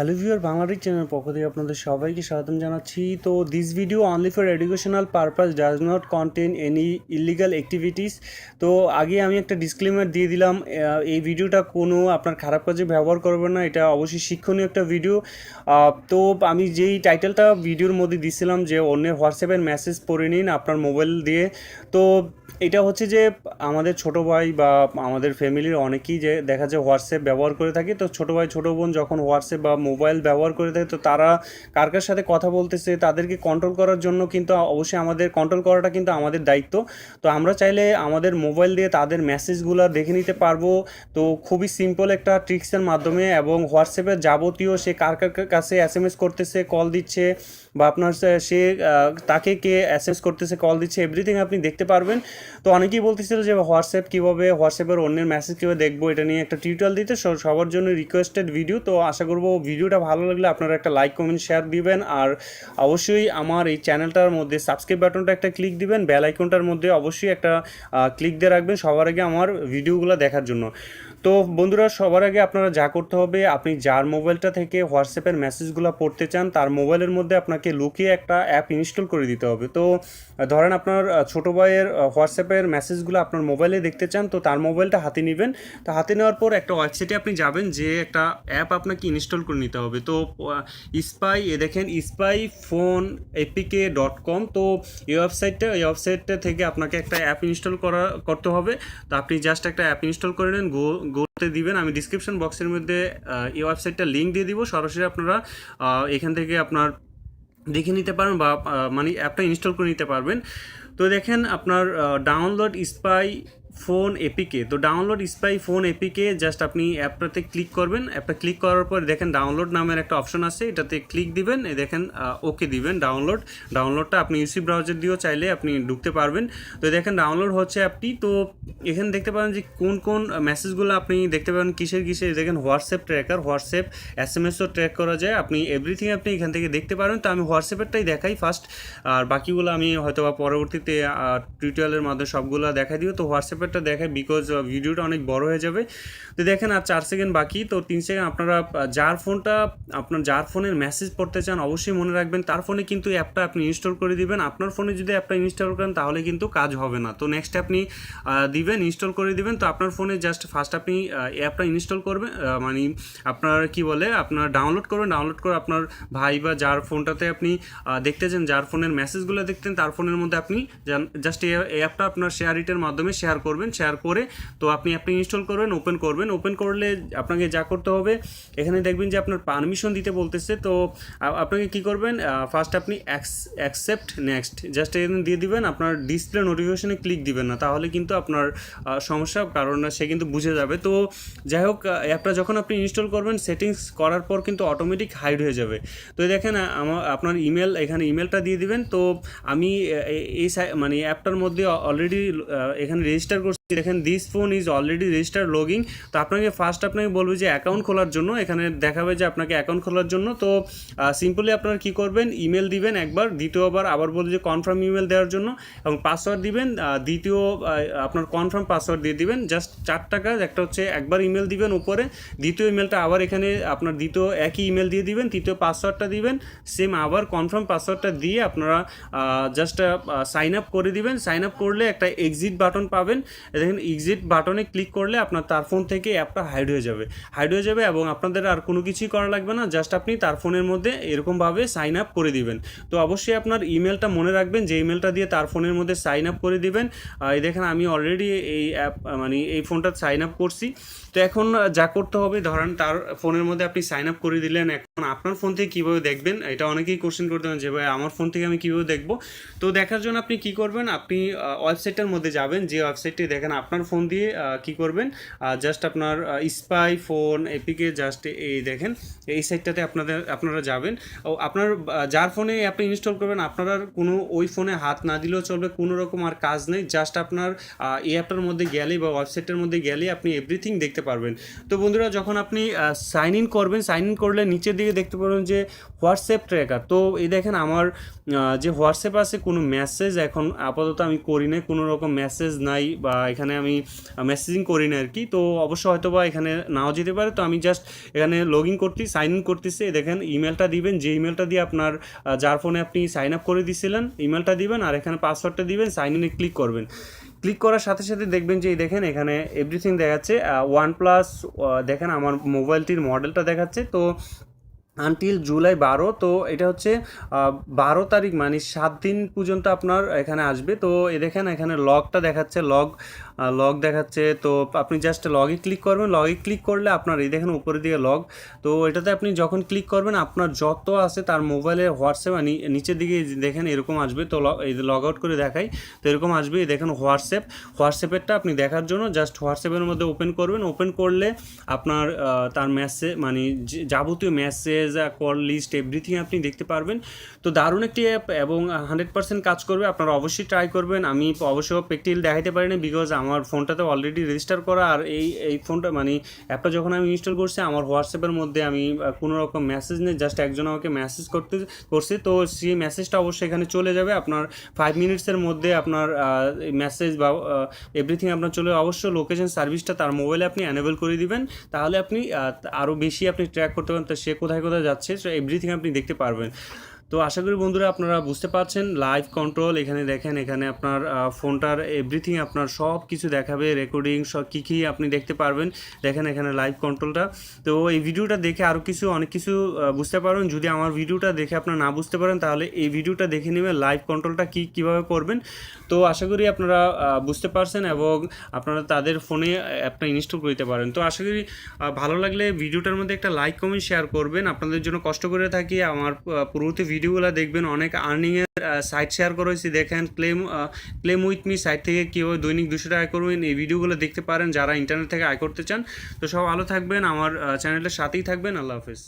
Hello viewer Bangladesh channel পক্ষ থেকে আপনাদের সবাইকে স্বাগতম জানাচ্ছি। তো this video only for educational purpose does not contain any illegal activities তো আগে আমি একটা ডিসক্লেমার দিয়ে দিলাম এই ভিডিওটা কোনো আপনার খারাপ কাজে ব্যবহার করবেন না, এটা অবশ্যই শিক্ষণীয় একটা ভিডিও তো আমি যেই টাইটেলটা ভিডিওর মধ্যে দিছিলাম যে অন্যের হোয়াটসঅ্যাপের মেসেজ পড়ে নিন আপনার মোবাইল দিয়ে, তো এটা হচ্ছে যে আমাদের ছোট ভাই বা আমাদের ফ্যামিলির অনেকেই যে দেখা যায় হোয়াটসঅ্যাপ ব্যবহার করে থাকে, তো ছোট ভাই ছোটো বোন যখন হোয়াটসঅ্যাপ বা মোবাইল ব্যবহার করে থাকে, তো তারা কার কার সাথে কথা বলতেছে, তাদেরকে কন্ট্রোল করার জন্য কিন্তু অবশ্যই আমাদের কন্ট্রোল করাটা কিন্তু আমাদের দায়িত্ব। তো আমরা চাইলে আমাদের মোবাইল দিয়ে তাদের মেসেজগুলো দেখে নিতে পারব। তো খুবই সিম্পল একটা ট্রিক্সের মাধ্যমে এবং হোয়াটসঅ্যাপের যাবতীয় সে কার কার কাছে এস এম এস করতেছে কল দিচ্ছে বা আপনার সে- তাকে কে অ্যাসেস করতেছে কল দিচ্ছে এভরিথিং আপনি দেখতে পারবেন। তো অনেকেই বলতেছিল যে হোয়াটসঅ্যাপ কীভাবে হোয়াটসঅ্যাপের অন্যের মেসেজ কীভাবে দেখব, এটা নিয়ে একটা টিউটোরিয়াল দিতে। সবার জন্য রিকোয়েস্টেড ভিডিও তো আশা করব ভিডিওটা ভালো লাগলে আপনারা একটা লাইক কমেন্ট শেয়ার দিবেন। আর অবশ্যই আমার এই চ্যানেলটার মধ্যে সাবস্ক্রাইব বাটনটা একটা ক্লিক দিবেন। বেল আইকনটার মধ্যে অবশ্যই একটা ক্লিক দিয়ে রাখবেন সবার আগে আমার ভিডিওগুলো দেখার জন্য। তো বন্ধুরা, সবার আগে আপনারা যা করতে হবে, আপনি যার মোবাইলটা থেকে হোয়াটসঅ্যাপের মেসেজগুলো পড়তে চান, তার মোবাইলের মধ্যে আপনাকে লুকিয়ে একটা অ্যাপ ইনস্টল করে দিতে হবে। তো, ধরেন আপনার ছোট ভাইয়ের হোয়াটসঅ্যাপের মেসেজগুলো আপনার মোবাইলে দেখতে চান, তো তার মোবাইলটা হাতে নেবেন। তো হাতে নেওয়ার পর একটা ওয়েবসাইটে আপনি যাবেন, যে একটা অ্যাপ আপনাকে ইনস্টল করে নিতে হবে। তো স্পাই এ দেখেন spy phone APK dot com তো, এই ওয়েবসাইটটা এই ওয়েবসাইটটা থেকে আপনাকে একটা অ্যাপ ইনস্টল করা, করতে হবে। তো আপনি জাস্ট একটা অ্যাপ ইনস্টল করে নেন গো গোতে দিবেন, আমি ডিসক্রিপশন বক্সের মধ্যে এই ওয়েবসাইটটা লিঙ্ক দিয়ে দিব। সরাসরি আপনারা এখান থেকে আপনার দেখে নিতে পারেন বা মানে অ্যাপটা ইনস্টল করে নিতে পারবেন। তো দেখেন, আপনার ডাউনলোড স্পাই ফোন এপিকে। তো download spy phone APK just আপনি অ্যাপটাতে ক্লিক করবেন। অ্যাপটা ক্লিক করার পর দেখেন ডাউনলোড নামের একটা অপশন আছে, এটাতে ক্লিক দিবেন দেখেন ওকে দিবেন ডাউনলোড ডাউনলোডটা আপনি ইউসি ব্রাউজার দিয়েও চাইলে আপনি ঢুকতে পারবেন। তো দেখেন ডাউনলোড হচ্ছে অ্যাপটি তো এখানে দেখতে পারেন যে কোন কোন মেসেজগুলো আপনি দেখতে পারেন কিসের কিসের, দেখেন WhatsApp tracker WhatsApp S M S O track করা যায়। আপনি এভরিথিং আপনি এখান থেকে দেখতে পারেন। তো আমি হোয়াটসঅ্যাপেরটাই দেখাই ফার্স্ট আর বাকিগুলো আমি হয়তো বা পরবর্তীতে টিউটোরিয়ালের মাধ্যমে সবগুলো দেখাই দিও তো হোয়াটসঅ্যাপেরটা দেখাই বিকজ ভিডিওটা অনেক বড় হয়ে যাবে। তো দেখেন আর চার সেকেন্ড বাকি, তো তিন সেকেন্ড আপনারা যার ফোনটা, আপনার যার ফোনের মেসেজ পড়তে চান অবশ্যই মনে রাখবেন, তার ফোনে কিন্তু অ্যাপটা আপনি ইনস্টল করে দিবেন। আপনার ফোনে যদি অ্যাপটা ইনস্টল করেন তাহলে কিন্তু কাজ হবে না। তো নেক্সট আপনি দিবেন ইনস্টল করে দিবেন, তো আপনার ফোনে জাস্ট ফার্স্ট আপনি অ্যাপটা ইনস্টল করবেন মানে আপনার কি বলে, আপনার ডাউনলোড করবেন ডাউনলোড করে আপনার ভাই বা যার ফোনটাতে আপনি দেখতে দেখতেছেন যার ফোনের মেসেজগুলো দেখতেন, তার ফোনের মধ্যে আপনি জাস্ট এই অ্যাপটা আপনার শেয়ার ইটের মাধ্যমে শেয়ার করবেন শেয়ার করে তো আপনি অ্যাপটা ইনস্টল করবেন ওপেন করবেন। ওপেন করলে আপনাকে যা করতে হবে, এখানে দেখবেন যে আপনার পারমিশন দিতে বলতেছে। তো আপনাকে কি করবেন ফার্স্ট আপনি অ্যাকসেপ্ট নেক্সট জাস্ট এখানে দিয়ে দিবেন, আপনার ডিসপ্লে নোটিফিকেশনে ক্লিক দিবেন না। তাহলে কিন্তু আপনার সমস্যা, কারণ সে কিন্তু বুঝে যাবে। তো যাই হোক অ্যাপটা যখন আপনি ইনস্টল করবেন সেটিংস করার পর কিন্তু অটোমেটিক হাইড হয়ে যাবে। তো দেখেন আমার আপনার ইমেল এখানে ইমেলটা দিয়ে দিবেন। তো আমি এই মানে অ্যাপটার মধ্যে অলরেডি এখানে রেজিস্টার করছি দেখেন this phone is already register logging তো আপনাকে ফার্স্ট আপনাকে বলবে যে অ্যাকাউন্ট খোলার জন্য, এখানে দেখাবে যে আপনাকে অ্যাকাউন্ট খোলার জন্য। তো সিম্পলি আপনারা কি করবেন ইমেল দিবেন একবার, দ্বিতীয়বার আবার বলবে যে কনফার্ম ইমেল দেওয়ার জন্য এবং পাসওয়ার্ড দিবেন। দ্বিতীয় আপনার কনফার্ম পাসওয়ার্ড দিয়ে দিবেন। জাস্ট চার টাকা, একটা হচ্ছে একবার ইমেল দিবেন উপরে। দ্বিতীয় ইমেলটা আবার এখানে আপনার দ্বিতীয় একই ইমেল দিয়ে দিবেন, তৃতীয় পাসওয়ার্ডটা দিবেন। সেম আবার কনফার্ম পাসওয়ার্ডটা দিয়ে আপনারা জাস্ট সাইন আপ করে দিবেন। সাইন আপ করলে একটা এক্সিট বাটন পাবেন। দেখেন এক্সিট বাটনে ক্লিক করলে আপনার তার ফোন থেকে অ্যাপটা হাইড হয়ে যাবে। হাইড হয়ে যাবে এবং আপনাদের আর কোনো কিছুই করা লাগবে না জাস্ট আপনি তার ফোনের মধ্যে এরকমভাবে সাইন আপ করে দিবেন। তো অবশ্যই আপনার ইমেলটা মনে রাখবেন, যে ইমেলটা দিয়ে তার ফোনের মধ্যে সাইন আপ করে দিবেন। এই দেখেন আমি অলরেডি এই অ্যাপ মানে এই ফোনটা সাইন আপ করছি। তো এখন যা করতে হবে, ধরেন তার ফোনের মধ্যে আপনি সাইন আপ করে দিলেন, এখন আপনার ফোন থেকে কীভাবে দেখবেন? এটা অনেকেই কোশ্চেন করতে পারেন যে, ভাই, আমার ফোন থেকে আমি কীভাবে দেখব? তো দেখার জন্য আপনি কি করবেন? আপনি ওয়েবসাইটের মধ্যে যাবেন, যে ওয়েবসাইটটি দেখেন আপনার ফোন দিয়ে কি করবেন? জাস্ট আপনার স্পাই ফোন এপিকে জাস্ট এই দেখেন, এই সাইটটাতে আপনাদের, আপনারা যাবেন। ও, আপনার যার ফোনে অ্যাপটা ইনস্টল করবেন, আপনারা কোনো ওই ফোনে হাত না দিলেও চলবে, কোনো রকম আর কাজ নেই। জাস্ট আপনার এই অ্যাপটার মধ্যে গেলে বা ওয়েবসাইটের মধ্যে গেলে আপনি এভরিথিং দেখতে পারবেন। তো বন্ধুরা, যখন আপনি সাইন ইন করবেন সাইন ইন করলে নিচের দিকে দেখতে পারবেন যে হোয়াটসঅ্যাপ ট্র্যাকার তো এই দেখেন আমার যে হোয়াটসঅ্যাপ আছে, কোনো মেসেজ এখন আপাতত আমি করি না কোনো রকম মেসেজ নাই বা এখানে আমি মেসেজিং করি না আর কি। তো অবশ্য হয়তো বা এখানে নাও যেতে পারে। তো আমি জাস্ট এখানে লগ ইন করতে সাইন ইন করতেছি দেখেন ইমেলটা দিবেন। যে ইমেলটা দিয়ে আপনার যার ফোনে আপনি সাইন আপ করে দিয়েছিলেন ইমেলটা দিবেন। আর এখানে পাসওয়ার্ডটা দিবেন সাইন ইনে ক্লিক করবেন। ক্লিক করার সাথে সাথে দেখবেন যে দেখেন, এখানে এভরিথিং দেখাচ্ছে। ওয়ান প্লাস দেখেন আমার মোবাইলটির মডেলটা দেখাচ্ছে। তো আনটিল জুলাই বারো, তো এটা হচ্ছে বারো তারিখ মানে সাত দিন পর্যন্ত আপনার এখানে আসবে। তো এ দেখেন, এখানে লগটা দেখাচ্ছে। লগ লগ দেখাচ্ছে। তো আপনি জাস্ট লগে ক্লিক করবেন। লগে ক্লিক করলে আপনার, এই দেখেন উপরের দিকে লগ তো এটাতে আপনি যখন ক্লিক করবেন, আপনার যত আছে তার মোবাইলে হোয়াটসঅ্যাপ নিচের দিকে দেখেন এরকম আসবে। তো এই লগ আউট করে দেখাই। তো এরকম আসবে, এই দেখেন হোয়াটসঅ্যাপ হোয়াটসঅ্যাপেরটা আপনি দেখার জন্য জাস্ট হোয়াটসঅ্যাপের মধ্যে ওপেন করবেন। ওপেন করলে আপনার তার মেসেজ মানে যাবতীয় মেসেজ কল লিস্ট এভরিথিং আপনি দেখতে পারবেন। তো দারুণ একটি অ্যাপ এবং হান্ড্রেড পার্সেন্ট কাজ করবে। আপনারা অবশ্যই ট্রাই করবেন। আমি অবশ্য প্র্যাকটিক্যাল দেখাতে পারিনি বিকজ আমার ফোনটাতে অলরেডি রেজিস্টার করা আর এই এই ফোনটা মানে অ্যাপটা যখন আমি ইনস্টল করছি, আমার হোয়াটসঅ্যাপের মধ্যে আমি কোনো রকম মেসেজ নেই জাস্ট একজন আমাকে মেসেজ করতে, করছে। তো সেই মেসেজটা অবশ্যই এখানে চলে যাবে। আপনার ফাইভ মিনিটসের মধ্যে আপনার মেসেজ বা এভরিথিং আপনার চলে অবশ্য লোকেশন সার্ভিসটা তার মোবাইলে আপনি অ্যানেবল করে দিবেন। তাহলে আপনি আরও বেশি আপনি ট্র্যাক করতে পারেন তো সে কোথায় কোথায় যাচ্ছে এভরিথিং আপনি দেখতে পারবেন। তো আশা করি বন্ধুরা আপনারা বুঝতে পারছেন লাইভ কন্ট্রোল এখানে দেখেন এখানে আপনার ফোনটার এভরিথিং আপনার সব কিছু দেখাবে রেকর্ডিং সব কী কী আপনি দেখতে পারবেন। দেখেন এখানে লাইভ কন্ট্রোলটা তো এই ভিডিওটা দেখে আরও কিছু অনেক কিছু বুঝতে পারবেন যদি আমার ভিডিওটা দেখে আপনারা না বুঝতে পারেন তাহলে এই ভিডিওটা দেখে নেবেন লাইভ কন্ট্রোলটা কী কীভাবে করবেন। তো আশা করি আপনারা বুঝতে পারছেন এবং আপনারা তাদের ফোনে অ্যাপটা ইনস্টল করতে পারেন। তো আশা করি ভালো লাগলে ভিডিওটার মধ্যে একটা লাইক কমেন্ট শেয়ার করবেন। আপনাদের জন্য কষ্ট করে থাকি আমার আহ, পূর্ববর্তী ভিডিওগুলো দেখবেন, অনেক আর্নিংয়ের সাইট শেয়ার করেছি। দেখেন claim claim with me site থেকে কীভাবে দৈনিক দুশো টাকা আয় করবেন, এই ভিডিওগুলো দেখতে পারেন যারা ইন্টারনেট থেকে আয় করতে চান। তো সব ভালো থাকবেন, আমার চ্যানেলের সাথেই থাকবেন। আল্লাহ হাফেজ।